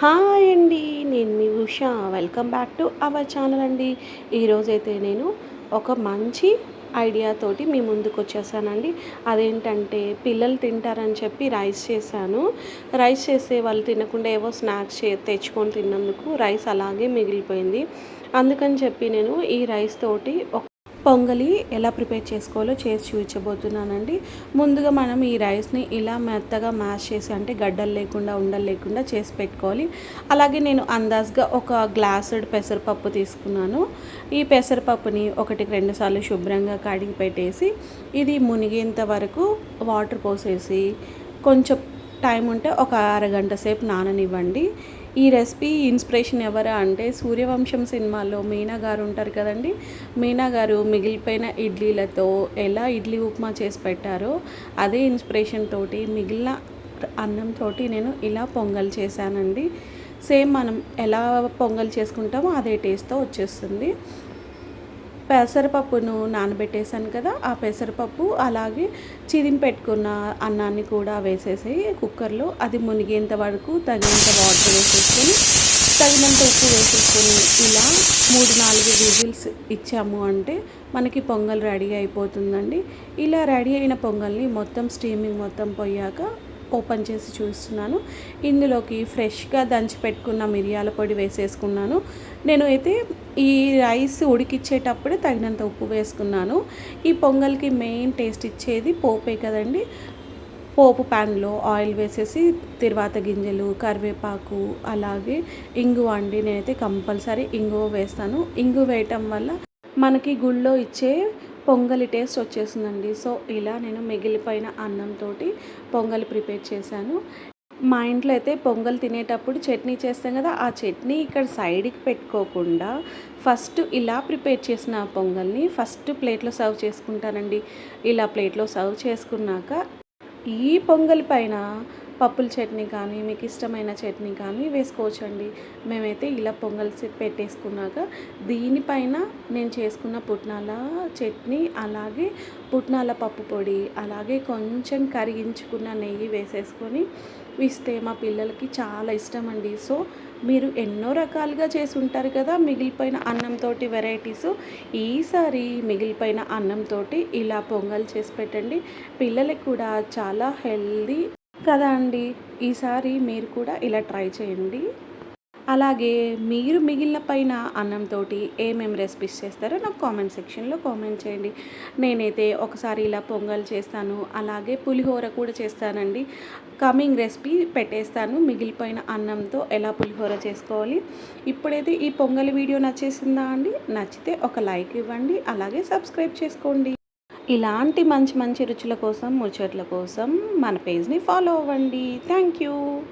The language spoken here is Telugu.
హాయ్ అండి నేను మీ Usha. Welcome back to our channel అండి. ఈరోజైతే నేను ఒక మంచి ఐడియాతోటి మీ ముందుకు వచ్చేసానండి. అదేంటంటే పిల్లలు తింటారని చెప్పి రైస్ చేశాను. రైస్ చేస్తే వాళ్ళు తినకుండా ఏవో స్నాక్స్ తెచ్చుకొని తిన్నందుకు రైస్ అలాగే మిగిలిపోయింది. అందుకని చెప్పి నేను ఈ రైస్ తోటి ఒక పొంగలి ఎలా ప్రిపేర్ చేసుకోవాలో చేసి చూపించబోతున్నానండి. ముందుగా మనం ఈ రైస్ని ఇలా మెత్తగా మ్యాష్ చేసి అంటే గడ్డలు లేకుండా ఉండలు లేకుండా చేసి పెట్టుకోవాలి. అలాగే నేను అందాజ్గా ఒక గ్లాసుడ్ పెసరపప్పు తీసుకున్నాను. ఈ పెసరపప్పుని ఒకటికి రెండు సార్లు శుభ్రంగా కడిగి పెట్టేసి ఇది మునిగేంత వరకు వాటర్ పోసేసి కొంచెం టైం ఉంటే ఒక అరగంట సేపు నాననివ్వండి. ఈ రెసిపీ ఇన్స్పిరేషన్ ఎవరా అంటే సూర్యవంశం సినిమాలో మీనా గారు ఉంటారు కదండి. మీనా గారు మిగిలిపోయిన ఇడ్లీలతో ఎలా ఇడ్లీ ఉప్మా చేసి పెట్టారో అదే ఇన్స్పిరేషన్ తోటి మిగిలిన అన్నంతో నేను ఇలా పొంగల్ చేశానండి. సేమ్ మనం ఎలా పొంగల్ చేసుకుంటామో అదే టేస్ట్తో వచ్చేస్తుంది. పెసరపప్పును నానబెట్టేశాను కదా ఆ పెసరపప్పు అలాగే చిదిని పెట్టుకున్న అన్నాన్ని కూడా వేసేసి కుక్కర్లో. అది మునిగేంత వరకు తగినంత వాటర్ వేసేసుకొని తగినంత ఉప్పు వేసేసుకొని ఇలా మూడు నాలుగు విజిల్స్ ఇచ్చాము అంటే మనకి పొంగల్ రెడీ అయిపోతుందండి. ఇలా రెడీ అయిన పొంగల్ని మొత్తం స్టీమింగ్ మొత్తం పోయాక ఓపెన్ చేసి చూస్తున్నాను. ఇందులోకి ఫ్రెష్గా దంచి పెట్టుకున్న మిరియాల పొడి వేసేసుకున్నాను. నేను అయితే ఈ రైస్ ఉడికిచ్చేటప్పుడే తగినంత ఉప్పు వేసుకున్నాను. ఈ పొంగల్కి మెయిన్ టేస్ట్ ఇచ్చేది పోపే కదండి. పోపు ప్యాన్లో ఆయిల్ వేసేసి తిరువాత గింజలు కరివేపాకు అలాగే ఇంగు అండి. నేనైతే కంపల్సరీ ఇంగువ వేస్తాను. ఇంగు వేయటం వల్ల మనకి గుళ్ళో ఇచ్చే పొంగలి టేస్ట్ వచ్చేసిందండి. సో ఇలా నేను మిగిలిపోయిన అన్నంతో పొంగలి ప్రిపేర్ చేశాను. మా ఇంట్లో అయితే పొంగల్ తినేటప్పుడు చట్నీ చేస్తాం కదా ఆ చట్నీ ఇక్కడ సైడ్కి పెట్టుకోకుండా ఫస్ట్ ఇలా ప్రిపేర్ చేసిన పొంగల్ని ఫస్ట్ ప్లేట్లో సర్వ్ చేసుకుంటానండి. ఇలా ప్లేట్లో సర్వ్ చేసుకున్నాక ఈ పొంగల్ పైన పప్పుల చట్నీ కానీ మీకు ఇష్టమైన చట్నీ కానీ వేసుకోవచ్చండి. మేమైతే ఇలా పొంగల్ పెట్టేసుకున్నాక దీనిపైన నేను చేసుకున్న పుట్నాల చట్నీ అలాగే పుట్నాల పప్పు పొడి అలాగే కొంచెం కరిగించుకున్న నెయ్యి వేసేసుకొని ఇస్తే మా పిల్లలకి చాలా ఇష్టం అండి సో మీరు ఎన్నో రకాలుగా చేసి ఉంటారు కదా మిగిలిపోయిన అన్నంతో వెరైటీస్. ఈసారి మిగిలిపోయిన అన్నంతో ఇలా పొంగల్ చేసి పెట్టండి. పిల్లలకి కూడా చాలా హెల్దీ కదా అండి. ఈసారి మీరు కూడా ఇలా ట్రై చేయండి. అలాగే మీరు మిగిలిన పైన అన్నంతో ఏమేమి రెసిపీస్ చేస్తారో నాకు కామెంట్ సెక్షన్లో కామెంట్ చేయండి. నేనైతే ఒకసారి ఇలా పొంగల్ చేస్తాను అలాగే పులిహోర కూడా చేస్తానండి. కమింగ్ రెసిపీ పెట్టేస్తాను మిగిలిపోయిన అన్నంతో ఎలా పులిహోర చేసుకోవాలి. ఇప్పుడైతే ఈ పొంగల్ వీడియో నచ్చేసిందా అండి? నచ్చితే ఒక లైక్ ఇవ్వండి అలాగే సబ్స్క్రైబ్ చేసుకోండి. ఇలాంటి మంచి మంచి రుచుల కోసం ముచ్చట్ల కోసం మన పేజ్ని ఫాలో అవ్వండి. Thank you